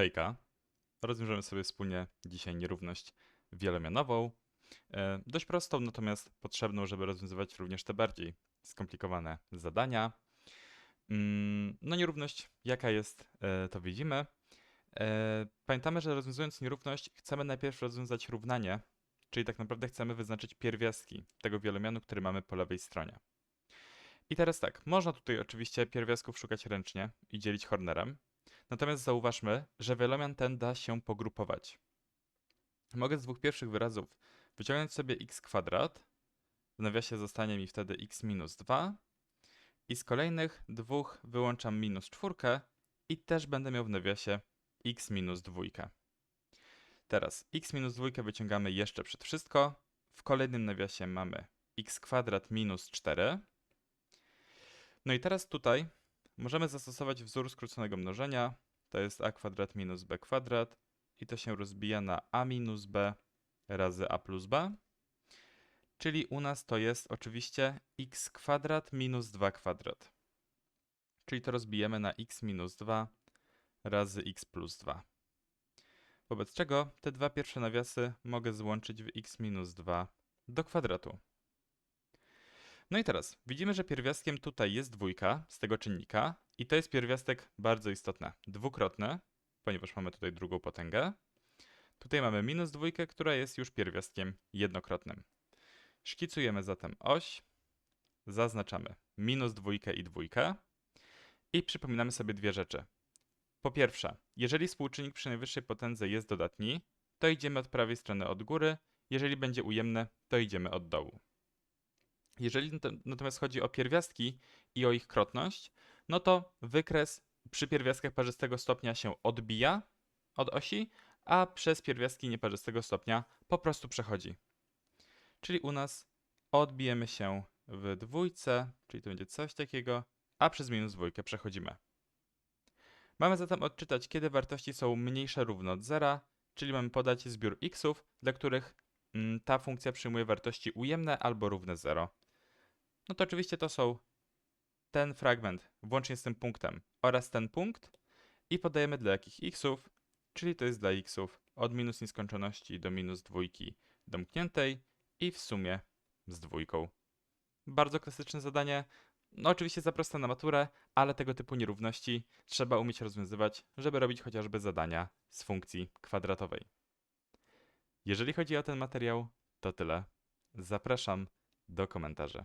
Hejka. Rozwiążemy sobie wspólnie dzisiaj nierówność wielomianową. E, dość prostą, natomiast potrzebną, żeby rozwiązywać również te bardziej skomplikowane zadania. Mm, No nierówność, jaka jest, e, to widzimy. E, Pamiętamy, że rozwiązując nierówność, chcemy najpierw rozwiązać równanie, czyli tak naprawdę chcemy wyznaczyć pierwiastki tego wielomianu, który mamy po lewej stronie. I teraz tak, można tutaj oczywiście pierwiastków szukać ręcznie i dzielić hornerem, natomiast zauważmy, że wielomian ten da się pogrupować. Mogę z dwóch pierwszych wyrazów wyciągnąć sobie x kwadrat, w nawiasie zostanie mi wtedy x minus 2 i z kolejnych dwóch wyłączam minus czwórkę i też będę miał w nawiasie x minus dwójkę. Teraz x minus dwójkę wyciągamy jeszcze przed wszystko. W kolejnym nawiasie mamy x kwadrat minus 4. No i teraz tutaj możemy zastosować wzór skróconego mnożenia. To jest a kwadrat minus b kwadrat i to się rozbija na a minus b razy a plus b. Czyli u nas to jest oczywiście x kwadrat minus 2 kwadrat. Czyli to rozbijemy na x minus 2 razy x plus 2. Wobec czego te dwa pierwsze nawiasy mogę złączyć w x minus 2 do kwadratu. No i teraz widzimy, że pierwiastkiem tutaj jest dwójka z tego czynnika i to jest pierwiastek bardzo istotny, dwukrotny, ponieważ mamy tutaj drugą potęgę. Tutaj mamy minus dwójkę, która jest już pierwiastkiem jednokrotnym. Szkicujemy zatem oś, zaznaczamy minus dwójkę i dwójkę i przypominamy sobie dwie rzeczy. Po pierwsze, jeżeli współczynnik przy najwyższej potędze jest dodatni, to idziemy od prawej strony od góry, jeżeli będzie ujemny, to idziemy od dołu. Jeżeli nat- natomiast chodzi o pierwiastki i o ich krotność, no to wykres przy pierwiastkach parzystego stopnia się odbija od osi, a przez pierwiastki nieparzystego stopnia po prostu przechodzi. Czyli u nas odbijemy się w dwójce, czyli to będzie coś takiego, a przez minus dwójkę przechodzimy. Mamy zatem odczytać, kiedy wartości są mniejsze równo od zera, czyli mamy podać zbiór xów, dla których mm, ta funkcja przyjmuje wartości ujemne albo równe 0. No to oczywiście to są ten fragment, włącznie z tym punktem, oraz ten punkt i podajemy dla jakich xów, czyli to jest dla xów od minus nieskończoności do minus dwójki domkniętej i w sumie z dwójką. Bardzo klasyczne zadanie, no oczywiście za proste na maturę, ale tego typu nierówności trzeba umieć rozwiązywać, żeby robić chociażby zadania z funkcji kwadratowej. Jeżeli chodzi o ten materiał, to tyle. Zapraszam do komentarzy.